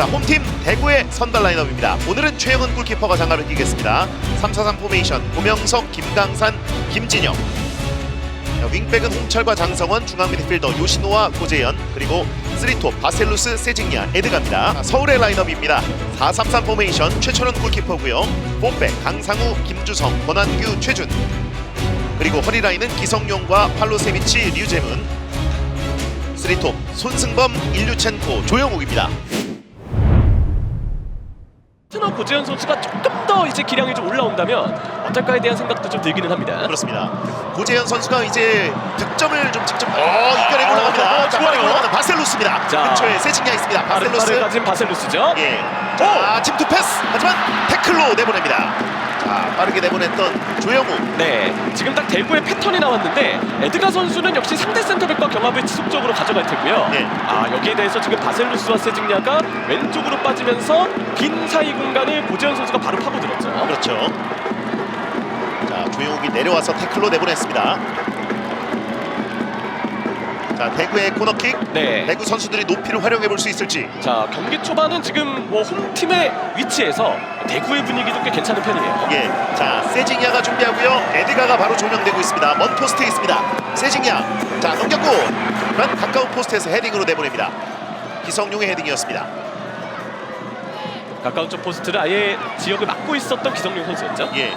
자, 홈팀 대구의 선발 라인업입니다. 오늘은 최영은 골키퍼가 장갑을 끼겠습니다. 3-4-3 포메이션, 고명석, 김강산, 김진영. 자, 윙백은 홍철과 장성원, 중앙 미드필더 요시노와 고재현, 그리고 쓰리톱 바셀루스, 세징야, 에드가입니다. 자, 서울의 라인업입니다. 4-3-3 포메이션, 최철원 골키퍼고요. 폼백, 강상우, 김주성, 권한규, 최준. 그리고 허리 라인은 기성용과 팔로세비치, 류재문. 쓰리톱 손승범, 일류첸코, 조영욱입니다. 고재현 선수가 조금 더 이제 기량이 좀 올라온다면 어떨까에 대한 생각도 좀 들기는 합니다. 그렇습니다. 고재현 선수가 이제 득점을 좀 직접 어, 이겨내고 올라갑니다. 어, 자, 좋아요. 빠르게 올라가는 바셀루스입니다. 자. 근처에 세징야 있습니다. 가진 바셀루스죠. 예. 자, 침투 패스. 하지만 태클로 내보냅니다. 자, 빠르게 내보냈던 조영우. 네, 지금 딱 대구의 패턴이 나왔는데 에드가 선수는 역시 상대 센터백과 경합을 지속적으로 가져갈 테고요. 네. 아 여기에 대해서 지금 바셀루스와 세징야가 왼쪽으로 빠지면서 빈 사이 공간을 고재현 선수가 바로 파고들었죠. 그렇죠. 자, 조영욱이 내려와서 태클로 내보냈습니다. 자, 대구의 코너킥. 네. 대구 선수들이 높이를 활용해 볼 수 있을지. 자 경기 초반은 지금 뭐 홈팀의 위치에서 대구의 분위기도 꽤 괜찮은 편이에요. 예, 자 세징야가 준비하고요. 에드가가 바로 조명되고 있습니다. 먼 포스트에 있습니다. 세징야, 자 넘겼고, 만 가까운 포스트에서 헤딩으로 내보냅니다. 기성용의 헤딩이었습니다. 가까운 쪽 포스트를 아예 지역을 막고 있었던 기성용 선수였죠. 예,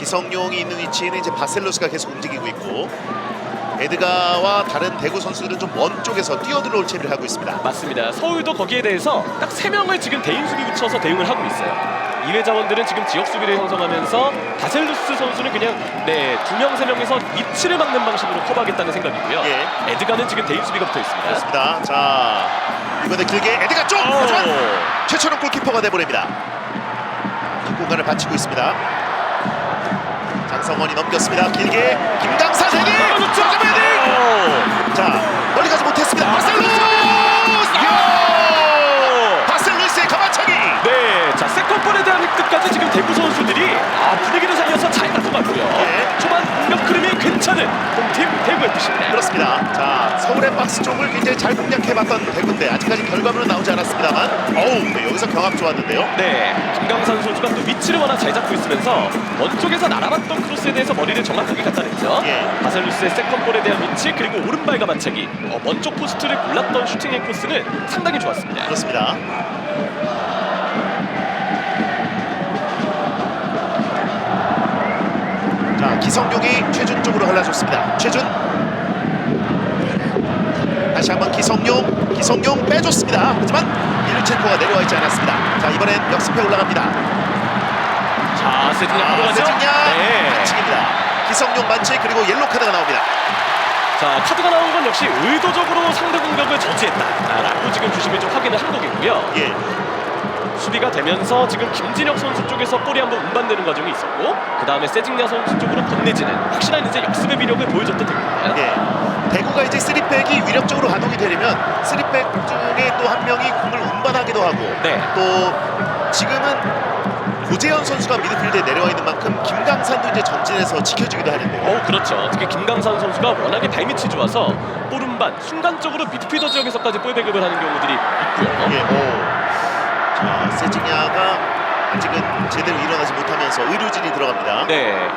기성용이 있는 위치에는 이제 바셀로스가 계속 움직이고 있고, 에드가와 다른 대구 선수들은 좀 먼 쪽에서 뛰어들어올 채비를 하고 있습니다. 맞습니다. 서울도 거기에 대해서 딱 세 명을 지금 대인 수비 붙여서 대응을 하고 있어요. 이외 자원들은 지금 지역 수비를 형성하면서 바셀루스 선수는 그냥 네두 명 세 명에서 위치를 막는 방식으로 커버하겠다는 생각이고요. 예. 에드가는 지금 대인 수비가 붙어 있습니다. 그렇습니다. 자 이번에 길게 에드가 쪽, 하지만 최철원 골키퍼가 내보냅니다. 뒷 공간을 받치고 있습니다. 장성원이 넘겼습니다. 길게 김강산 헤딩! 득점 헤딩! 자 멀리 가지 못했습니다. 바셀루 자 세컨볼에 대한 획득까지 지금 대구 선수들이 아, 분위기를 살려서 잘 가져갔고요. 네. 초반 공격 흐름이 괜찮은 홈팀 대구 FC입니다. 그렇습니다. 자 서울의 박스 쪽을 굉장히 잘 공략해봤던 대구인데 아직까지 결과물은 나오지 않았습니다만 어우 네, 여기서 경합 좋았는데요. 네, 김강산 선수가 또 위치를 워낙 잘 잡고 있으면서 원쪽에서 날아갔던 크로스에 대해서 머리를 정확하게 갖다 냈죠. 예. 바셀루스의 세컨볼에 대한 위치 그리고 오른발 가만차기 어, 먼쪽 포스트를 골랐던 슈팅의 코스는 상당히 좋았습니다. 그렇습니다. 자 기성용이 최준 쪽으로 갈라줬습니다. 최준 다시 한번 기성용 기성용 빼줬습니다. 하지만 일루첸코가 내려와 있지 않았습니다. 자 이번엔 역습에 올라갑니다. 자, 세징야 바로 아, 가죠. 세징야 네. 반칙입니다. 기성용 반칙 그리고 옐로 카드가 나옵니다. 자, 카드가 나온 건 역시 의도적으로 상대 공격을 저지했다라고 지금 주심이 좀 확인을 한 거겠고요. 예, 수비가 되면서 지금 김진혁 선수 쪽에서 볼이 한번 운반되는 과정이 있었고 그 다음에 세징야 선수 쪽으로 건네지는 확실한 이제 역습의 위력을 보여줬던 대구입니다. 예. 대구가 이제 3백이 위력적으로 가동이 되려면 3백 중에 또 한 명이 공을 운반하기도 하고 네. 또 지금은 고재현 선수가 미드필드에 내려와 있는 만큼 김강산도 이제 전진해서 지켜주기도 하는데요. 어 그렇죠. 특히 김강산 선수가 워낙에 발밑이 좋아서 볼운반 순간적으로 미드필더 지역에서까지 볼 배급을 하는 경우들이 있고요. 예, 오. 자, 세징야가 아직은 제대로 일어나지 못하면서 의료진이 들어갑니다. 네.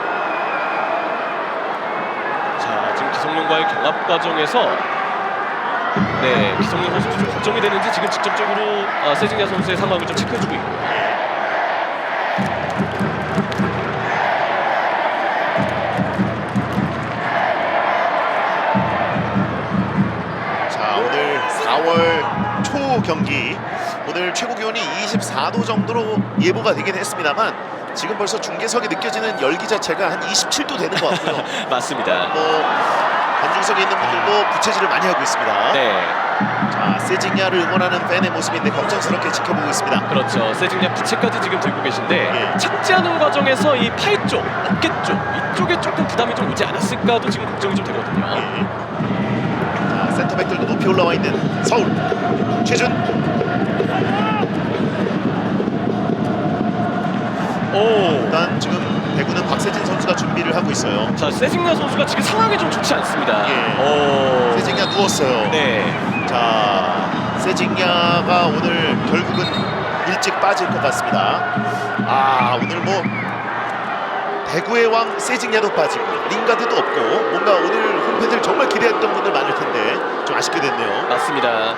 자 지금 기성용과의 경합 과정에서 네 기성용 선수도 좀 걱정이 되는지 지금 직접적으로 아, 세징야 선수의 상황을 좀 체크해주고 있고. 자, 오늘 4월 초 경기 오늘 최고 기온이 24도 정도로 예보가 되긴 했습니다만 지금 벌써 중계석에 느껴지는 열기 자체가 한 27도 되는 것 같고요. 맞습니다. 뭐 관중석에 있는 분들도 부채질을 많이 하고 있습니다. 네. 자, 세징야를 응원하는 팬의 모습인데 걱정스럽게 지켜보고 있습니다. 그렇죠. 세징야 부채까지 지금 들고 계신데 예. 착지하는 과정에서 이 팔 쪽, 어깨 쪽 이쪽에 조금 부담이 좀 오지 않았을까도 지금 걱정이 좀 되거든요. 예. 자, 센터백들도 높이 올라와 있는 서울 최준 오. 일단 지금 대구는 박세진 선수가 준비를 하고 있어요. 자 세징야 선수가 지금 상황이 좀 좋지 않습니다. 예. 오. 세징야 누웠어요. 네. 자, 세징야가 오늘 결국은 일찍 빠질 것 같습니다. 아 오늘 뭐 대구의 왕 세징야도 빠지고 링가드도 없고 뭔가 오늘 홈 팬들 정말 기대했던 분들 많을 텐데 좀 아쉽게 됐네요. 맞습니다.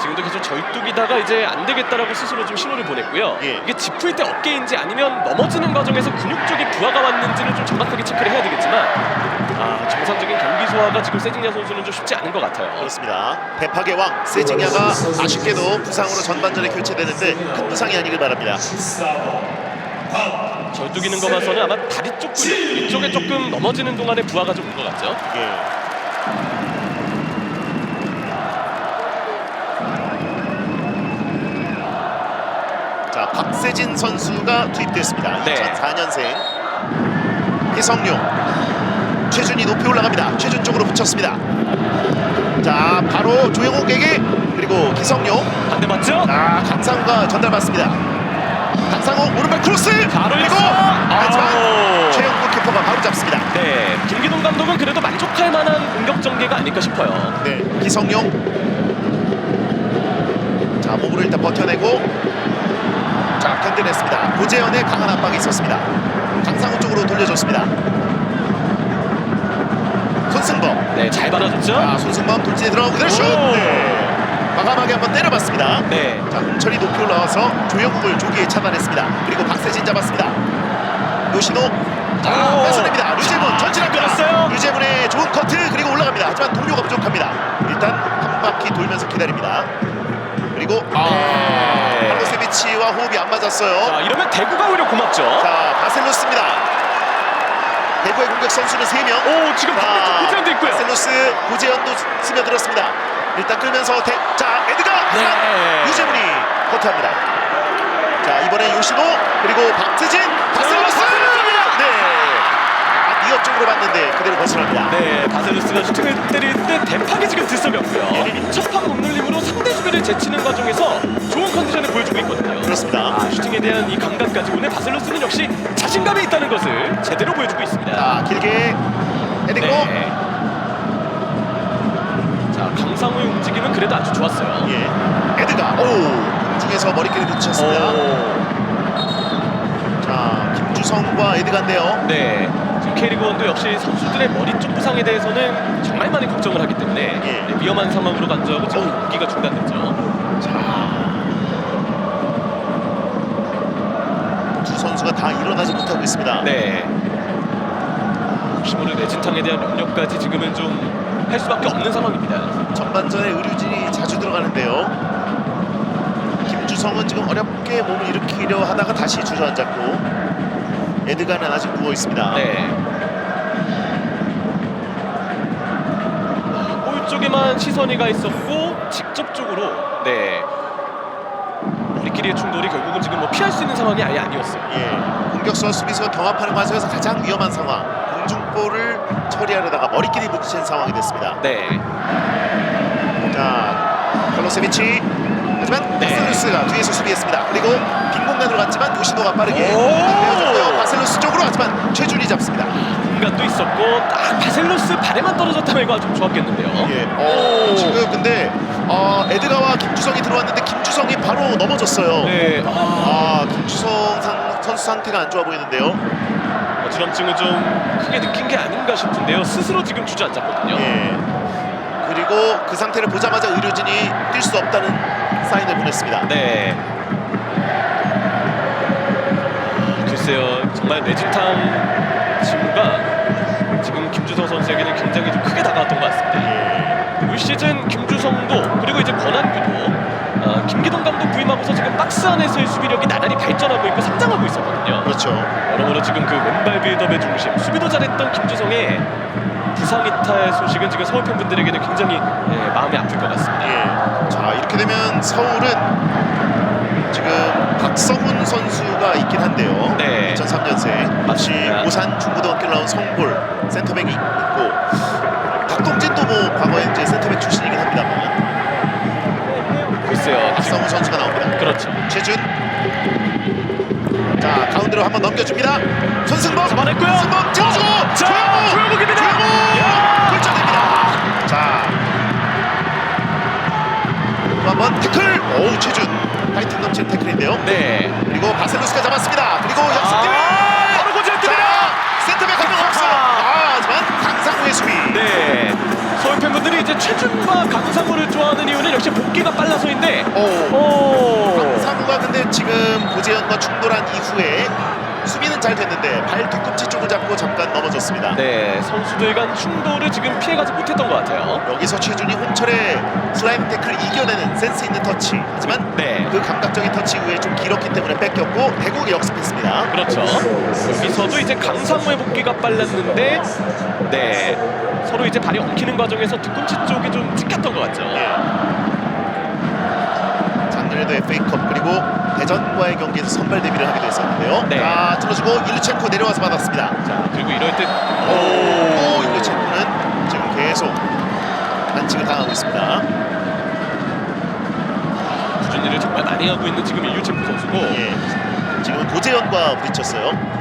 지금도 계속 절뚝이다가 이제 안 되겠다라고 스스로 좀 신호를 보냈고요. 예. 이게 짚을 때 어깨인지 아니면 넘어지는 과정에서 근육 쪽에 부하가 왔는지를 좀 정확하게 체크를 해야 되겠지만 아, 정상적인 경기 소화가 지금 세징야 선수는 좀 쉽지 않은 것 같아요. 그렇습니다. 대파의 왕 세징야가 아쉽게도 부상으로 전반전에 교체되는데 큰 부상이 아니길 바랍니다. 절뚝이는 거 봐서는 아마 다리 쪽 근육 이쪽에 조금 넘어지는 동안에 부하가 좀 온 것 같죠. 예. 자 박세진 선수가 투입됐습니다. 네. 2004년생 희성용 최준이 높이 올라갑니다. 최준 쪽으로 붙였습니다. 자 바로 조영욱에게 그리고 기성용 반대 맞죠? 아 강상우가 전달받습니다. 강상우 오른발 크로스 바로 그리고! 하지만. 최영국 키퍼가 바로 잡습니다. 네, 김기동 감독은 그래도 만족할 만한 공격 전개가 아닐까 싶어요. 네, 기성용. 자, 몸으로 일단 버텨내고 자, 견뎌냈습니다. 고재현의 강한 압박이 있었습니다. 강상우 쪽으로 돌려줬습니다. 손승범. 네, 잘 받아줬죠? 자, 손승범 돌진에 들어가고 그대로 슛! 오. 네. 과감하게 한번 때려봤습니다. 네, 자, 홍철이 높이 올라와서 조영국을 조기에 차단했습니다. 그리고 박세진 잡았습니다. 자, 오. 뺏어냅니다. 류재문 자, 전진합니다. 류재문의 좋은 커트 그리고 올라갑니다. 하지만 동료가 부족합니다. 일단 한 바퀴 돌면서 기다립니다. 그리고 네. 팔로세비치와 호흡이 안 맞았어요. 자, 이러면 대구가 오히려 고맙죠. 자, 바셀로스입니다. 대구의 공격 선수는 3명. 오, 지금 반대쪽 고재현도 있고요. 바셀로스 고재현도 스며들었습니다. 일단 끌면서 대, 자 에드가 네. 유재문이 커트합니다. 자 이번에 요시노 그리고 박세진 바셀로스 바셀로스입니다. 네. 아, 니어 쪽으로 봤는데 그대로 벗어납니다. 네, 바셀루스가 슈팅을 때릴 때 대팍이 지금 들썩였고요. 예. 첫판 몸놀림으로 상대 수비를 제치는 과정에서 좋은 컨디션을 보여주고 있거든요. 그렇습니다. 아, 슈팅에 대한 이 감각까지 오늘 바셀루스는 역시 자신감이 있다는 것을 제대로 보여주고 있습니다. 자 길게 헤딩으로 네. 좋았어요. 예 에드가 오 중에서 머리끼리 붙였습니다. 오. 자 김주성과 에드가인데요. 네. 지금 K리그 원도 역시 선수들의 머리 쪽 부상에 대해서는 정말 많이 걱정을 하기 때문에 예. 네, 위험한 상황으로 간주하고 지금 경기가 중단됐죠. 두 선수가 다 일어나지 못하고 있습니다. 네. 혹시 모를 내진탕에 대한 염려까지 지금은 좀 할 수밖에 없는 상황입니다. 전반전에 의료진이 자주 들어가는데요. 김주성은 지금 어렵게 몸을 일으키려 하다가 다시 주저앉았고 에드가는 아직 누워 있습니다. 네. 골 쪽에만 시선이 가 있었고 직접적으로 네. 우리끼리의 충돌이 결국은 지금 뭐 피할 수 있는 상황이 아예 아니었어요. 예, 공격수와 수비수가 경합하는 과정에서 가장 위험한 상황. 공중볼을 처리하려다가 머리끼리 부딪힌 상황이 됐습니다. 네. 자, 칼로세비치. 하지만 네. 바셀루스가 뒤에서 수비했습니다. 그리고 빈 공간으로 갔지만 요시노가 빠르게 오! 빼어줬고요. 바셀루스 쪽으로 하지만 최준이 잡습니다. 공간도 있었고 딱 바셀로스 발에만 떨어졌다면 이거 아주 좋았겠는데요. 예. 어, 오. 지금 근데 어, 에드가와 김주성이 들어왔는데 김주성이 바로 넘어졌어요. 네. 아, 아, 김주성 상, 선수 상태가 안 좋아 보이는데요. 어지럼증을 좀 크게 느낀 게 아닌가 싶은데요. 스스로 지금 주저앉았거든요. 예. 그리고 그 상태를 보자마자 의료진이 뛸 수 없다는 사인을 보냈습니다. 네. 글쎄요, 정말 내진탕 징후가 지금 김주성 선수에게는 굉장히 좀 크게 다가왔던 것 같습니다. 예. 올 시즌 김주성도 그리고 이제 권한규도 아, 김기동 감독 부임하고서 지금 박스 안에서의 수비력이 나날이 발전하고 있고 성장하고 있었거든요. 그렇죠. 여러모로 지금 그 왼발 빌드업의 중심, 수비도 잘했던 김주성의 부상 이탈 소식은 지금 서울 팬분들에게는 굉장히 예, 마음이 아플 것 같습니다. 예. 자, 이렇게 되면 서울은 지금 박성훈 선수가 있긴 한데요. 네. 2003년생. 마치 맞습니다. 오산 중고등학교 나온 성골 센터백이 있고 박동진도 뭐 과거에 이제 센터백 출신이긴 합니다만 글쎄요, 박성훈 선수가 나옵니다. 그렇죠. 최준. 자 가운데로 한번 넘겨줍니다. 손승범 잡아냈고요. 손승범 찔러주고 자, 조영욱입니다. 조영욱 결정됩니다. 자 한번 태클. 오우 최준 파이팅 넘치는 태클인데요. 네. 그리고 바셀루스가 잡았습니다. 그리고 아, 역습기회. 바로 고지했습니다. 센터백 한명 아. 없어. 아 하지만 강상우의 수비. 네. 좋아하는 이유는 역시 복귀가 빨라서인데. 오. 오. 상우가 근데 지금 고재현과 충돌한 이후에 수비는 잘 됐는데 발 뒤꿈치 쪽을 잡고 잠깐 넘어졌습니다. 네, 선수들 간 충돌을 지금 피해가지 못했던 것 같아요. 여기서 최준이 홍철의 슬라임 태클을 이겨내는 센스 있는 터치. 하지만 네. 그 감각적인 터치 이후에 좀 길었기 때문에 뺏겼고 대국이 역습했습니다. 그렇죠. 여기서도 이제 강상우의 복귀가 빨랐는데, 네. 서로 이제 발이 엉키는 과정에서 뒤꿈치 쪽이 좀 찍혔던 것 같죠. 예. 작년에도 FA컵 그리고 대전과의 경기에서 선발 데뷔를 하기도 했었는데요. 네. 자, 틀어주고 일루첸코 내려와서 받았습니다. 자, 그리고 이럴 때, 오, 일루첸코는 지금 계속 반칙을 당하고 있습니다. 꾸준 일을 정말 많이 하고 있는 지금 일류첸코 선수고, 예. 지금은 고재현과 부딪혔어요.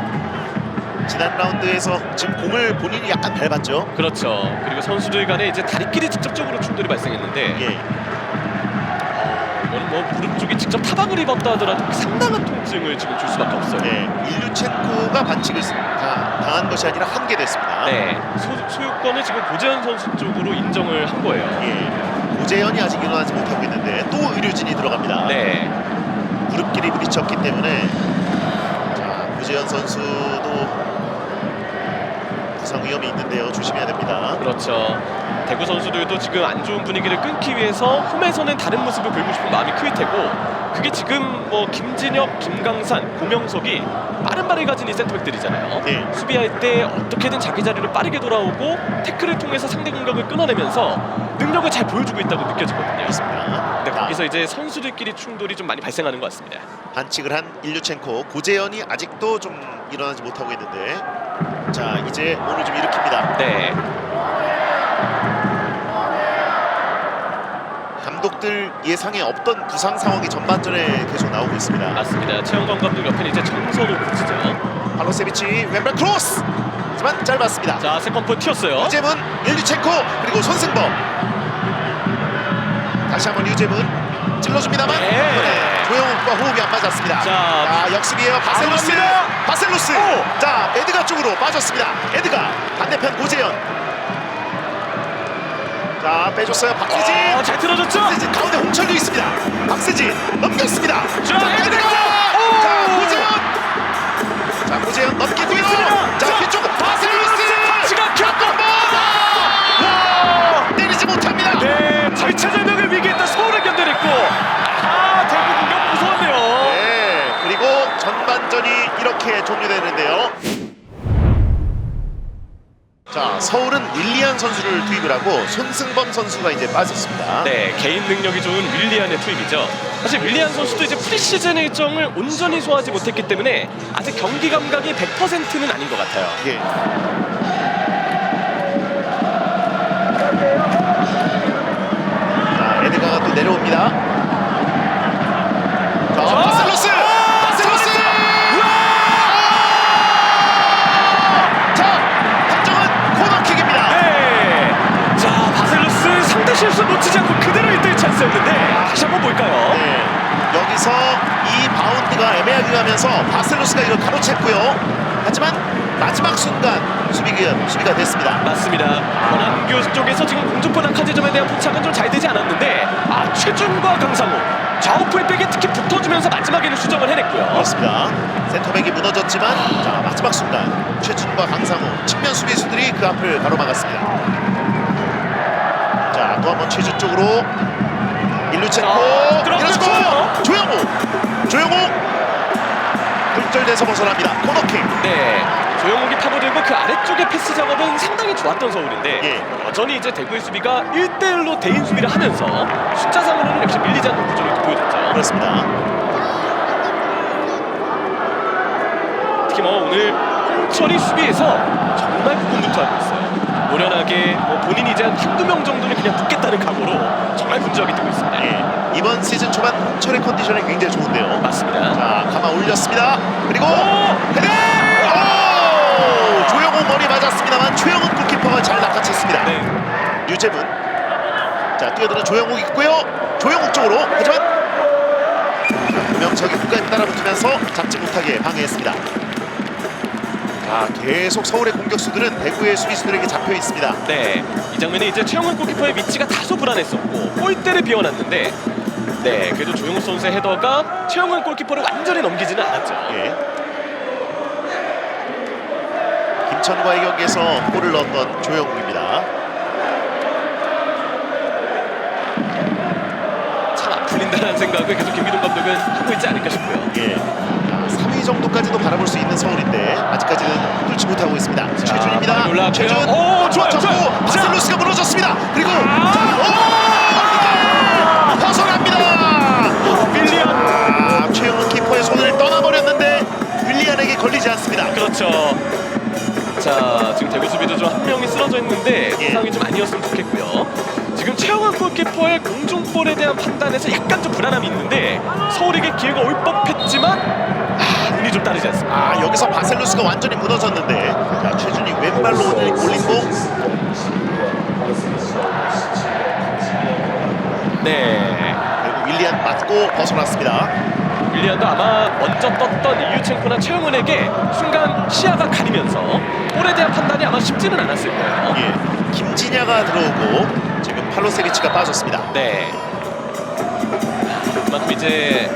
지난 라운드에서 지금 공을 본인이 약간 밟았죠. 그렇죠. 그리고 선수들 간에 이제 다리끼리 직접적으로 충돌이 발생했는데, 예. 이거는 뭐 무릎 쪽에 직접 타박을 입었다 하더라도 상당한 통증을 지금 줄 수밖에 없어요. 예. 일루첸코가 반칙을 당- 당한 것이 아니라 한게 됐습니다. 네, 소, 소유권을 지금 고재현 선수 쪽으로 인정을 한 거예요. 예. 고재현이 아직 일어나지 못하고 있는데 또 의료진이 들어갑니다. 네, 무릎끼리 부딪혔기 때문에 자, 고재현 선수도 부상 위험이 있는데요. 조심해야 됩니다. 그렇죠. 대구 선수들도 지금 안 좋은 분위기를 끊기 위해서 홈에서는 다른 모습을 보이고 싶은 마음이 클 테고 그게 지금 뭐 김진혁, 김강산, 고명석이 빠른 발을 가진 이 센터백들이잖아요. 네. 수비할 때 어떻게든 자기 자리로 빠르게 돌아오고 태클을 통해서 상대 공격을 끊어내면서 능력을 잘 보여주고 있다고 느껴지거든요. 그렇습니다. 근데 자, 거기서 이제 선수들끼리 충돌이 좀 많이 발생하는 것 같습니다. 반칙을 한 일류첸코 고재현이 아직도 좀 일어나지 못하고 있는데 자 이제 오늘 좀 일으킵니다. 네, 감독들 예상에 없던 부상 상황이 전반전에 계속 나오고 있습니다. 맞습니다. 최영광 감독 옆에는 이제 정선우 코치죠. 발로세비치 왼발 크로스 하지만 짧았습니다. 자, 세컨포 튀었어요. 유재문, 일류첸코 그리고 손승범 다시 한번 유재문 찔러줍니다만 네. 이번에 조영욱과 호흡이 안 맞았습니다. 자, 역습이에요. 바셀루스, 갑니다. 바셀루스. 오. 자 에드가 쪽으로 빠졌습니다. 에드가 반대편 고재현. 자 빼줬어요. 박세진. 어, 잘 틀어줬죠? 박세진 가운데 홍철도 있습니다. 박세진 넘겼습니다. 자, 에드가! 오. 자 고재현. 자 고재현 넘기고요. 있습니다. 자 자, 뒤쪽 바셀루스. 터치가 켰고 와! 때리지 못합니다. 네, 절체절명 서울은 윌리안 선수를 투입을 하고 손승범 선수가 이제 빠졌습니다. 네, 개인 능력이 좋은 윌리안의 투입이죠. 사실 윌리안 선수도 이제 프리시즌 일정을 온전히 소화하지 못했기 때문에 아직 경기 감각이 100%는 아닌 것 같아요. 예. 자, 에드가가 또 내려옵니다. 자! 바셀로스! 실수 놓치지 않고 그대로 1대1 찬스였는데 다시 한번 볼까요? 네, 여기서 이 바운드가 애매하게 가면서 바셀로스가 이걸 가로챘고요. 하지만 마지막 순간 수비가, 수비가 됐습니다. 맞습니다. 원한교 쪽에서 지금 공중포 낙하지점에 대한 포착은 좀 잘 되지 않았는데 아 최준과 강상우 좌우풀 백에 특히 붙어주면서 마지막에는 수정을 해냈고요. 그렇습니다. 센터백이 무너졌지만 자, 마지막 순간 최준과 강상우 측면 수비수들이 그 앞을 가로막았습니다. 자, 또 한번 최준 쪽으로 일루첸코 아. 밀어주고 조영우 조영우 굴절돼서 벗어납니다. 코너킥. 네. 조영욱이 파고들고 그 아래쪽의 패스 작업은 상당히 좋았던 서울인데 예. 여전히 이제 대구의 수비가 1대1로 대인 수비를 하면서 숫자상으로는 역시 밀리지 않는 구조를 보여줬죠. 그렇습니다. 특히 뭐 오늘 홍철이 수비에서 정말 고군분투하고 있어요. 노련하게 뭐 본인이 이제 한 한두 명 정도는 그냥 붙겠다는 각오로 정말 분주하게 뛰고 있습니다. 예. 이번 시즌 초반 홍철의 컨디션이 굉장히 좋은데요. 맞습니다. 자, 감아 올렸습니다. 그리고 오! 헤딩! 오! 조영호 머리 맞았습니다만 최영훈 골키퍼가 잘 낚아챘습니다. 네. 유재문. 자, 뛰어드는 조영욱 있고요. 조영욱 쪽으로. 하지만 명석이 끝까지 따라붙으면서 잡지 못하게 방해했습니다. 아, 계속 서울의 공격수들은 대구의 수비수들에게 잡혀 있습니다. 네, 이 장면에 이제 최영훈 골키퍼의 위치가 다소 불안했었고 골대를 비워놨는데 네, 그래도 조용호 선수의 헤더가 최영훈 골키퍼를 완전히 넘기지는 않았죠. 예. 김천과의 경기에서 골을 넣었던 조영욱입니다. 참 안 풀린다는 생각을 계속 김기동 감독은 하고 있지 않을까 싶고요. 예. 자, 3위 정도까지도 바라볼 수 있는 서울인데 아직까지는 뚫지 못하고 있습니다. 최준입니다. 최준 오, 좋아요. 바셀루스가 무너졌습니다. 그리고 아! 자, 무너졌는데 자 최준이 왼발로 오늘 올린 공 네. 결국 윌리안 맞고 벗어났습니다. 윌리안도 아마 먼저 떴던 이유첸코나 최영훈에게 순간 시야가 가리면서 볼에 대한 판단이 아마 쉽지는 않았을 거예요. 예, 김진야가 들어오고 지금 팔로세비치가 빠졌습니다. 네. 그만큼 이제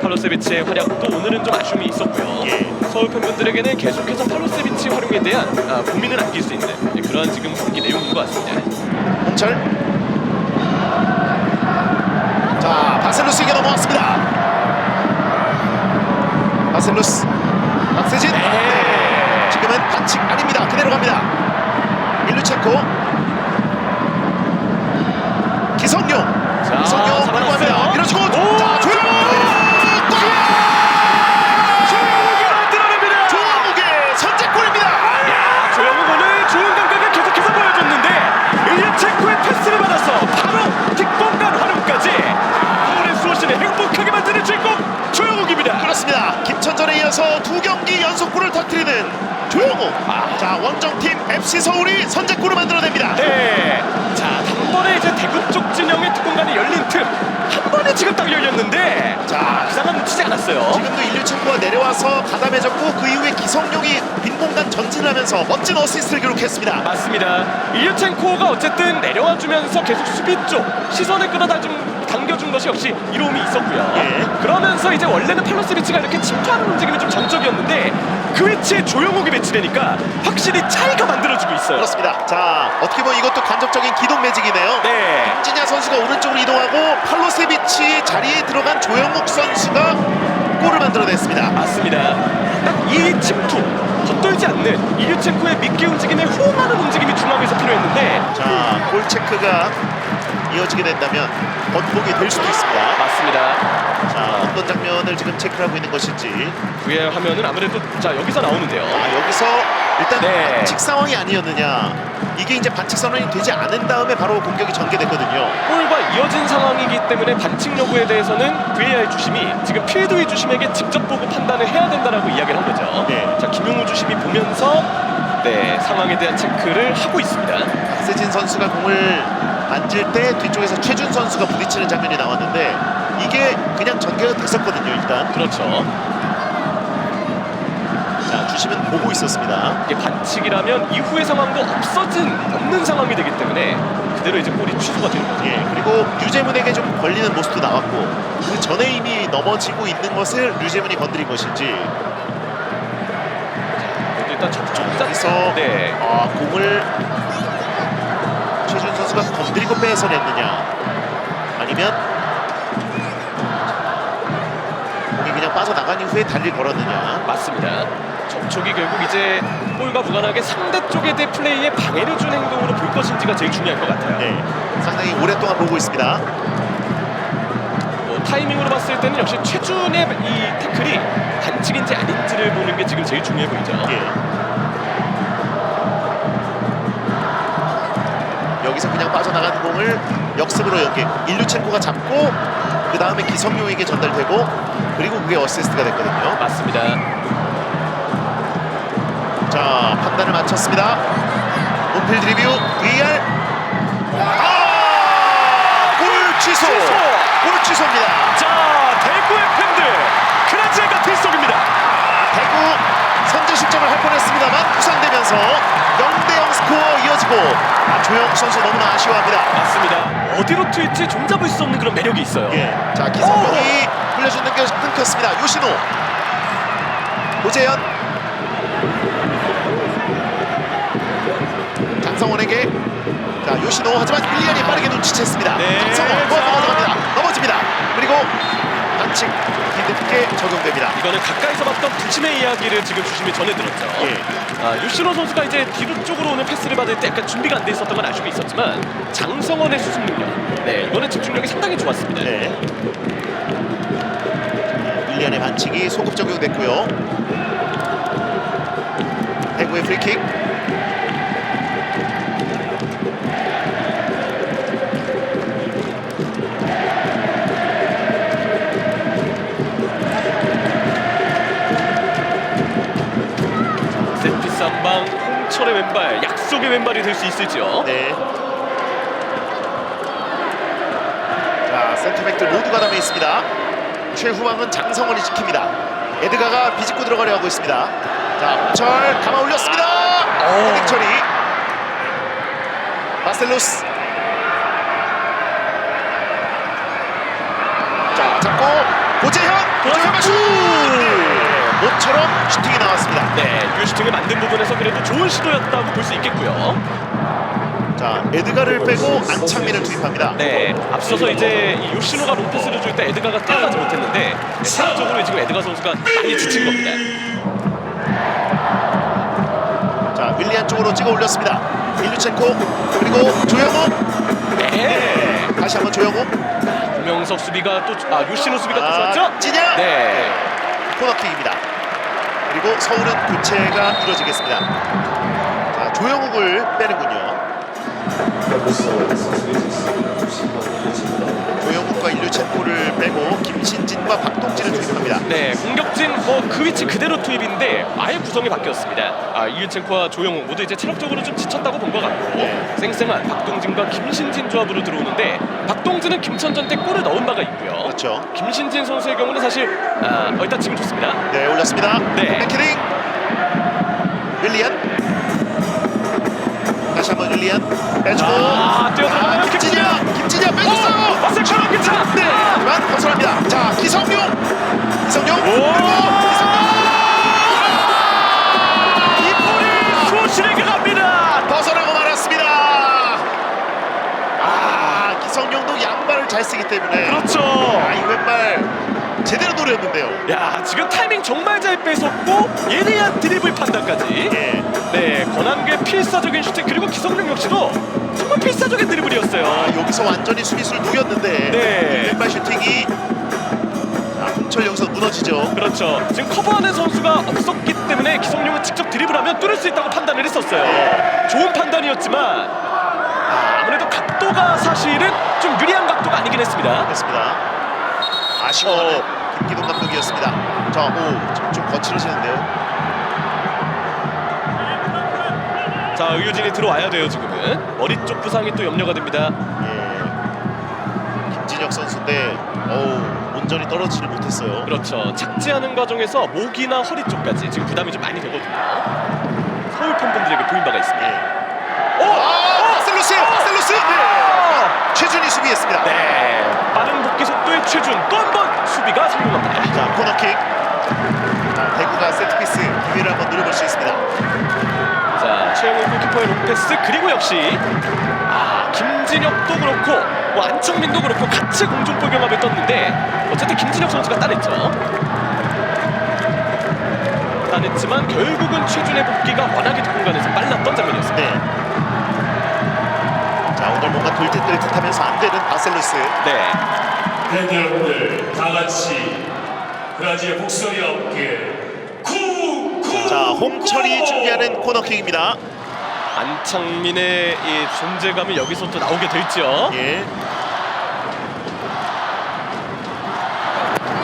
팔로세비치의 활약도 오늘은 좀 아쉬움이 있었고요. 예. 서울 팬분들에게는 계속해서 팔로세비치 활용에 대한 아, 고민을 안길 수 있는 그러한 지금 경기 내용인 것 같습니다. 홍철 자 바셀루스에게 넘어왔습니다. 바셀루스 박세진 네. 지금은 반칙 아닙니다. 그대로 갑니다. 일루첸코 자 원정팀 FC 서울이 선제골을 만들어냅니다. 네. 자, 단번에 이제 대구 쪽 진영의 뒷공간이 열린 틈. 한 번에 지금 딱 열렸는데 자, 이상한 놓치지 않았어요. 지금도 일류첸코가 내려와서 가담해졌고 그 이후에 기성용이 빈 공간 전진하면서 멋진 어시스트를 기록했습니다. 맞습니다. 일류첸코가 어쨌든 내려와 주면서 계속 수비 쪽 시선을 끌어다 좀 당겨준 것이 역시 이로움이 있었고요. 예. 그러면서 이제 원래는 팔로세비치가 이렇게 침투하는 움직임이 좀 정적이었는데 그 위치에 조용욱이 배치되니까 확실히 차이가 만들어지고 있어요. 그렇습니다. 자 어떻게 보면 이것도 간접적인 기동 매직이네요. 네. 진야 선수가 오른쪽으로 이동하고 팔로세비치 자리에 들어간 조영욱 선수가 골을 만들어냈습니다. 맞습니다. 딱 이 침투 헛돌지 않는 이류첸코의 미끼 움직임에 호응하는 움직임이 중앙에서 필요했는데 자, 골 체크가 이어지게 된다면 번복이 될 수도 있습니다. 맞습니다. 자, 어떤 장면을 지금 체크를 하고 있는 것인지. VAR 화면은 아무래도 자 여기서 나오는데요. 아, 여기서 일단 네. 반칙 상황이 아니었느냐. 이게 이제 반칙 상황이 되지 않은 다음에 바로 공격이 전개됐거든요. 골과 이어진 상황이기 때문에 반칙 여부에 대해서는 VAR 주심이 지금 필드위 주심에게 직접 보고 판단을 해야 된다라고 이야기를 한 거죠. 네. 자 김용우 주심이 보면서 네 상황에 대한 체크를 하고 있습니다. 박세진 선수가 공을 만질 때 뒤쪽에서 최준 선수가 부딪히는 장면이 나왔는데 이게 그냥 전개가 됐었거든요, 일단. 그렇죠. 자, 주심은 보고 있었습니다. 이게 반칙이라면 이후의 상황도 없어진 없는 상황이 되기 때문에 그대로 이제 골이 취소가 되는 거죠. 예, 그리고 류재문에게 좀 걸리는 모습도 나왔고 그 전에 이미 넘어지고 있는 것을 류재문이 건드린 것인지 일단 접촉 여기서 네. 아, 공을 선수가 건드리고 뺏어냈느냐 아니면 공이 그냥 빠져나간 이후에 달리 걸었느냐 맞습니다. 접촉이 결국 이제 골과 무관하게 상대 쪽에 대해 플레이에 방해를 준 행동으로 볼 것인지가 제일 중요할 것 같아요. 네, 상당히 오랫동안 보고 있습니다 뭐 타이밍으로 봤을 때는 역시 최준의 이 태클이 반칙인지 아닌지를 보는 게 지금 제일 중요해 보이죠. 예. 여기서 그냥 빠져나간 공을 역습으로 연계 일루첸코가 잡고 그 다음에 기성용에게 전달되고 그리고 그게 어시스트가 됐거든요. 맞습니다. 자 판단을 마쳤습니다. 온필드 리뷰 VAR 아골 취소 취소! 골 취소입니다. 자 대구의 팬들 크라지아가 필속입니다. 대구 선제 실점을 할 뻔했습니다만 부상되면서 0대0 스코어 이어지고 아, 조영욱 선수 너무나 아쉬워합니다. 맞습니다. 어디로 튈지 종 잡을 수 없는 그런 매력이 있어요. 예. 자 기성용이 흘려준 능력 끊겼습니다. 요시노 고재현 장성원에게 자 요시노 하지만 윌리안이 빠르게 눈치챘습니다. 네. 장성원 자. 넘어집니다. 그리고 반칙 뒤늦게 적용됩니다. 이거는 가까이서 봤던 부침의 이야기를 지금 주심이 전해들었죠. 예. 아, 유신호 선수가 이제 뒤로 쪽으로 오는 패스를 받을 때 약간 준비가 안 돼 있었던 건 아쉬움이 있었지만 장성원의 수습 능력, 네 이거는 집중력이 상당히 좋았습니다. 네. 윌리안의 반칙이 소급 적용됐고요. 대구의 프리킥. 홍철의 왼발, 약속의 왼발이 될 수 있을지요. 네. 자, 센터백들 모두 가담해 있습니다. 최후방은 장성원이 지킵니다. 에드가가 비집고 들어가려 하고 있습니다. 자, 홍철 감아 올렸습니다. 헤딩 처리. 마셀루스. 자, 잡고 고재현. 고재현 슛! 네, 모처럼 슈팅이 나왔습니다. 네, 유슈팅을 만든 부분에서 그래도 좋은 시도였다고 볼 수 있겠고요. 자, 에드가를 빼고 안창민을 투입합니다. 네, 앞서서 이제 이 요시노가 롱패스를 줄 때 에드가가 뛰어가지 못했는데 상적으로 지금 에드가 선수가 많이 지친 겁니다. 자 윌리안 쪽으로 찍어 올렸습니다. 일루첸코 그리고 조영욱 네, 다시 한번 조영욱 구명석 수비가 또 아 요시노 수비가 또 아, 좋았죠? 찌냐 네. 코너킥입니다. 그리고 서울은 교체가 이루어지겠습니다. 자 조영욱을 빼는군요. 조영욱과 일루첸코를 빼고 김신진과 박동진을 투입합니다. 네, 공격진 뭐 그 위치 그대로 투입인데 아예 구성이 바뀌었습니다. 아 이유첸코와 조영욱 모두 이제 체력적으로 좀 지쳤다고 본 것 같고 네. 쌩쌩한 박동진과 김신진 조합으로 들어오는데 박동진은 김천전 때 골을 넣은 바가 있고요. 그렇죠. 김신진 선수의 경우는 사실 아, 어, 일단 지금 좋습니다. 네 올렸습니다. 네. 백헤딩 윌리안 다시 한번 윌리안 빼주고 아, 뛰어들어가는 아, 김진야 빼줬어요. 마셀처럼 괜찮아. 네, 하지만 벗어납니다. 자, 기성용, 기성용, 오! 그리고 기성용 이 볼이 소신에게 갑니다. 벗어나고 말았습니다. 아, 기성용도 양발을 잘 쓰기 때문에 그렇죠. 아, 이 왼발 제대로 노렸는데요. 야 지금 타이밍 정말 잘 뺏었고 예리한 드리블 판단까지. 예, 네, 권한규의 필사적인 슈팅 그리고 기성용 역시도 정말 필사적인 드리블이었어요. 아, 여기서 완전히 수비수를 누겼는데 네. 이 왼발 슈팅이 아, 홍철 여기서 무너지죠. 그렇죠. 지금 커버하는 선수가 없었기 때문에 기성용은 직접 드리블하면 뚫을 수 있다고 판단을 했었어요. 네. 좋은 판단이었지만 아, 아무래도 각도가 사실은 좀 유리한 각도가 아니긴 했습니다. 됐습니다. 아쉬워하는 김기동 감독이었습니다. 자, 오, 좀, 좀 거칠어지는데요. 자, 의유진이 들어와야 돼요 지금은. 머리 쪽 부상이 또 염려가 됩니다. 예. 김진혁 선수인데 어우 온전히 떨어지질 못했어요. 그렇죠. 착지하는 과정에서 목이나 허리 쪽까지 지금 부담이 좀 많이 되거든요. 서울 팬분들에게 보인 바가 있습니다. 예. 아, 바 셀루스예요. 바셀루스. 네. 최준이 수비했습니다. 네, 빠른 복귀 속도의 최준 또 한 번 수비가 성공합니다. 자 코너킥. 자, 대구가 세트피스 기회를 한번 누려볼 수 있습니다. 자, 최영훈 골키퍼의 롱패스 그리고 역시 아 김진혁도 그렇고 뭐 안창민도 그렇고 같이 공중볼 경합을 떴는데 어쨌든 김진혁 선수가 따냈죠. 따냈지만 결국은 최준의 복귀가 워낙에 뒷공간에서 빨랐던 장면이었습니다. 네. 자 오늘 뭔가 돌듯 돌듯 하면서 안 되는 바셀루스. 네, 팬 여러분들 다 같이 브라질의 목소리와 함께 쿠쿠 자 홍철이 준비하는 코너킥입니다. 안창민의 이 존재감이 여기서 또 나오게 될지요. 예.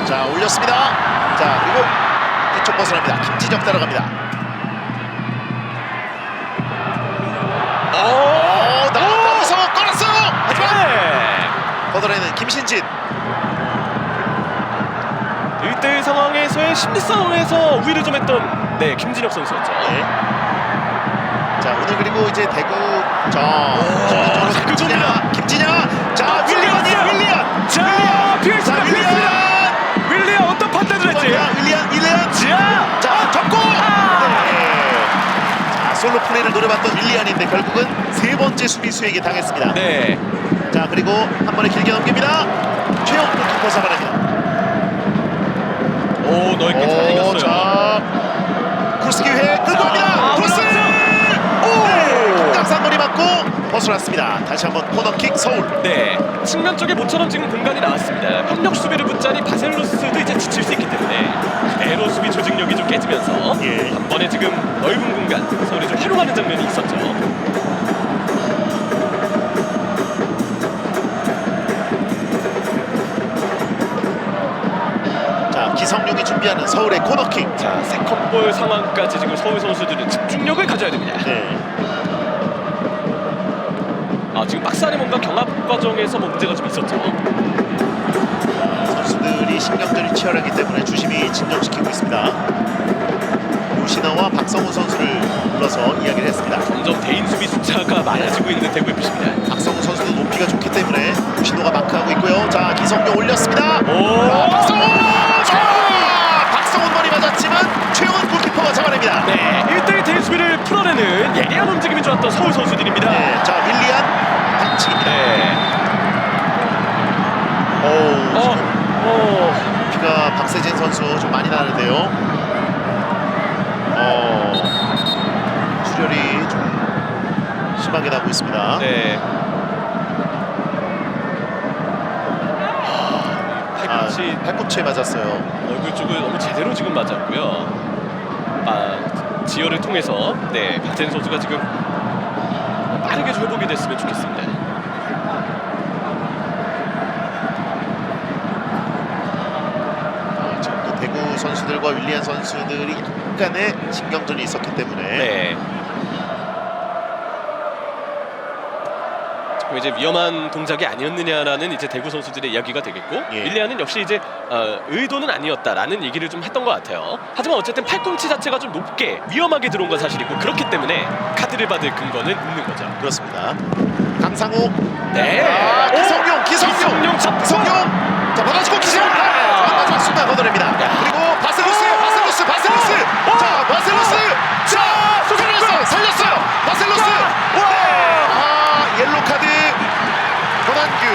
자 올렸습니다. 자 그리고 뒤쪽 벗어납니다. 김진혁 따라갑니다. 김신진. 1대1 상황에서의 심리 싸움에서 우위를 좀 했던 네, 김진혁 선수였죠. 네. 자 오늘 그리고 이제 대구 저 오, 김진야 대구입니다. 김진야 자 아, 윌리안! 윌리안 자, 자 피했습니다. 윌리안 어떤 판단을 했지? 윌리안 윌리안 자, 솔로 플레이를 노려봤던 윌리안인데 결국은 세 번째 수비수에게 당했습니다. 네. 자 그리고 한 번에 길게 넘깁니다. 최영 골키퍼 잡아냅니다. 오, 넓게 잘 오, 이겼어요. 자 크로스 기회 끌고 자, 갑니다. 아, 크로스. 올라왔죠? 네, 김강산 머리 맞고 벗어났습니다. 다시 한번 코너킥 서울. 네, 측면 쪽에 모처럼 지금 공간이 나왔습니다. 협력 수비를 붙자니 바셀로스도 이제 지칠 수 있기 때문에 에로 수비 조직력이 좀 깨지면서 예. 한 번에 지금 넓은 공간 서울이 좀 활용하는 장면이 있었죠. 자 기성용이 준비하는 서울의 코너킥. 자, 세컨볼 상황까지 지금 서울 선수들은 집중력을 가져야 됩니다. 네. 아, 지금 박스 안에 뭔가 경합 과정에서 뭐 문제가 좀 있었죠. 선수들이 신경전이 치열하기 때문에 주심이 진정시키고 있습니다. 유신아와 박성우 선수를 불러서 이야기를 했습니다. 점점 대인 수비 숫자가 많아지고 있는 대구 FC입니다. 박성우 선수도 높이가 좋기 때문에 유신호가 마크하고 있고요. 자 기성용 올렸습니다. 오! 자, 박성우! 자, 박성우 머리 맞았지만 최영은 골키퍼가 잡아냅니다. 네, 1대1 대인 수비를 풀어내는 예리한 움직임이 좋았던 서울 선수들입니다. 네, 자 윌리안 반칙입니다. 네. 어우, 어, 어, 피가 박세진 선수 좀 많이 나는데요. 어, 출혈이 좀 심하게 나고 있습니다. 네. 아, 팔꿈치 팔꿈치에 맞았어요. 얼굴 쪽을 너무 제대로 지금 맞았고요. 아, 지혈을 통해서 네 박재현 선수가 지금 빠르게 좀 회복이 됐으면 좋겠습니다. 아, 지금 또 대구 선수들과 윌리안 선수들이 약간의 신경전이 있었기 때문에 네. 그리고 이제 위험한 동작이 아니었느냐라는 이제 대구 선수들의 이야기가 되겠고 예. 윌리안은 역시 이제 어, 의도는 아니었다라는 얘기를 좀 했던 것 같아요. 하지만 어쨌든 팔꿈치 자체가 좀 높게 위험하게 들어온 건 사실이고 그렇기 때문에 카드를 받을 근거는 있는 거죠. 그렇습니다. 강상우, 네. 아, 오! 기성용, 기성용, 기성용 잡고 기성용, 자 받아주고 기성용, 아! 아, 맞았습니다. 걷어냅니다. 그리고 자 바셀로스, 자 살렸어요, 살렸어요, 바셀로스. 네. 아 옐로 카드 권한규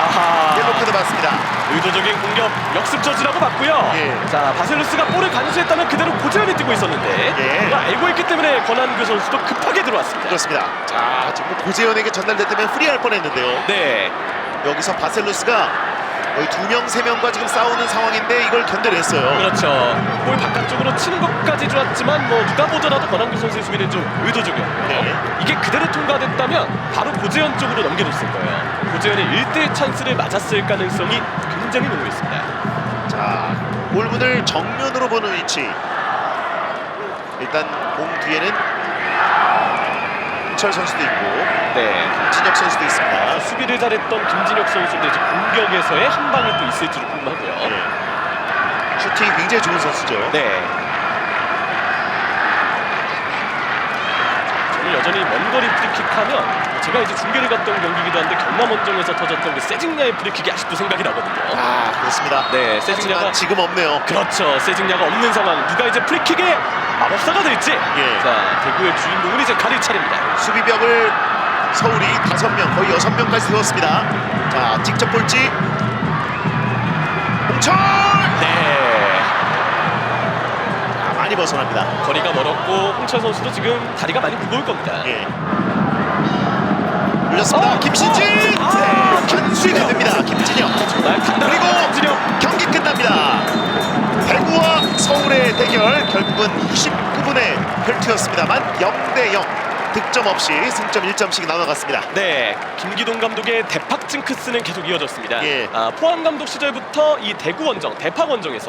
아하. 옐로 카드 맞습니다. 의도적인 공격 역습 저지라고 봤고요. 예. 자 바셀루스가 볼을 간수했다면 그대로 고재현이 뛰고 있었는데 예. 그걸 알고 있기 때문에 권한규 선수도 급하게 들어왔습니다. 그렇습니다. 자 지금 고재현에게 전달됐다면 프리할 뻔했는데요. 네. 여기서 바셀로스가 거의 두 명, 세 명과 지금 싸우는 상황인데 이걸 견뎌냈어요. 그렇죠. 볼 바깥쪽으로 치는 것까지 좋았지만 뭐 누가 보더라도 권한규 선수의 수비는 좀 의도적이었고요. 네. 이게 그대로 통과됐다면 바로 고재현 쪽으로 넘겨줬을 거예요. 고재현이 1대1 찬스를 맞았을 가능성이 굉장히 높고 있습니다. 자, 골문을 정면으로 보는 위치. 일단 공 뒤에는 홍철 선수도 있고 네. 진혁 선수도 있습니다. 수비를 잘했던 김진혁 선수인데 이제 공격에서의 한 방이 또 있을 줄 궁금하고요. 예. 슈팅이 굉장히 좋은 선수죠. 네. 저는 여전히 먼 거리 프리킥하면 제가 이제 중계를 갔던 경기기도 한데 경남 원정에서 터졌던 그 세징야의 프리킥이 아직도 생각이 나거든요. 아, 그렇습니다. 네, 세징야가 하지만 지금 없네요. 그렇죠. 세징야가 없는 상황. 누가 이제 프리킥의 마법사가 될지. 예. 자, 대구의 주인공은 이제 가릴 차례입니다. 수비벽을 서울이 다섯 명, 거의 여섯 명까지 세웠습니다. 자, 직접 볼지. 홍철! 많이 벗어납니다. 거리가 멀었고 홍철 선수도 지금 다리가 많이 무거울 겁니다. 예. 올렸습니다. 어, 김신진! 어, 아, 네, 견수가 됩니다. 김진영. 정말 단단한 그리고 김진혁. 경기 끝납니다. 대구와 서울의 대결 결국은 99분의 혈투였습니다만 0대 0 득점 없이 승점 1점씩 나눠갔습니다. 네, 김기동 감독의 대팍 징크스는 계속 이어졌습니다. 예. 아, 포항 감독 시절부터 이 대구 원정, 대팍 원정에서